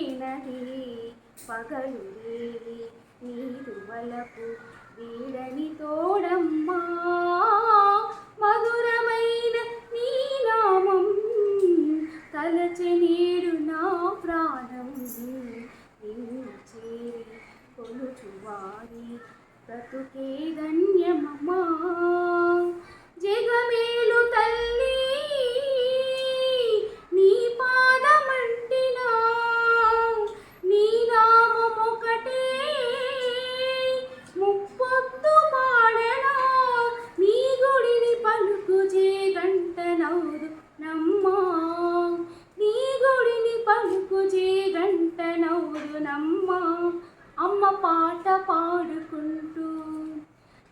వీడినది పగలు వేలి నీరు వలపు వీడని తోడమ్మా. మధురమైన నీ నామం తలచి నీడు నా ప్రాణం నిన్ను చేరి కొలుచువారి బ్రతుకేదని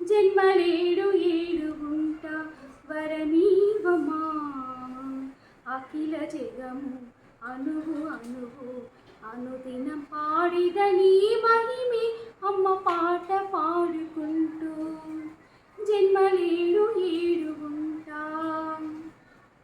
జన్మలేడు ఏడుగుంట వరమీవమా? అఖిల జగము అనువు అనువు అనుదినం పాడిదని మహిమి. అమ్మ పాట పాడు